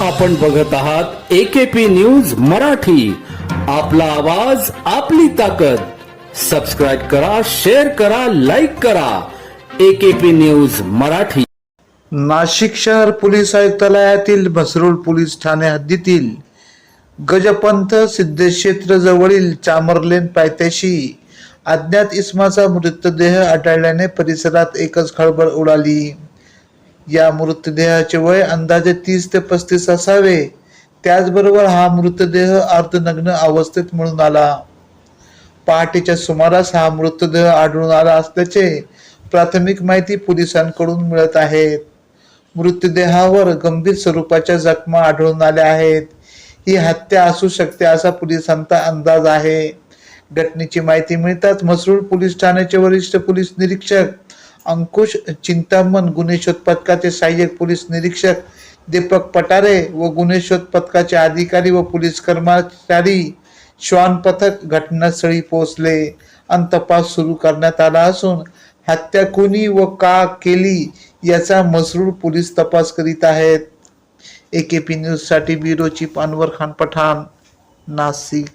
आपण बघत आहात एकेपी न्यूज मराठी. आपला आवाज आपली ताकद. सबस्क्राईब करा शेअर करा लाईक करा. AKP news Marathi. नाशिक शहर पोलीस आयुक्तालयातील भसरूळ पोलीस ठाणे हद्दीतील गजपंथ सिद्धक्षेत्र जवळील चामरलेन पायथ्याशी अज्ञात इसमाचा मृतदेह आढळल्याने परिसरात एकच खळबळ उडाली. या मृतदेहाचे वय अंदाजे तीस ते पस्तीस असावे. त्याचबरोबर हा मृतदेह अर्धनग्न अवस्थेत मिळून आला. पहाटेच्या सुमारास हा मृतदेह आढळून आला असल्याचे प्राथमिक माहिती पोलिसांकडून मिळत आहेत मृतदेहावर गंभीर स्वरूपाच्या जखमा आढळून आल्या आहेत. ही हत्या असू शकते असा पोलिसांचा अंदाज आहे. घटनेची माहिती मिळताच मसरूळ पोलीस ठाण्याचे वरिष्ठ पोलीस निरीक्षक अंकुश चिंतामण गुन्हे शोध पथकाचे सहाय्यक पोलीस निरीक्षक दीपक पटारे व गुन्हे शोध पथकाचे अधिकारी व पोलीस कर्मचारी श्वान पथक घटनास्थळी पोहोचले. आणि तपास सुरू करण्यात आला असून हत्या कोणी व का केली याचा मसरूळ पोलीस तपास करीत आहेत. ए न्यूज न्यूजसाठी ब्युरो चीफ अनवर खान पठाण नाशिक.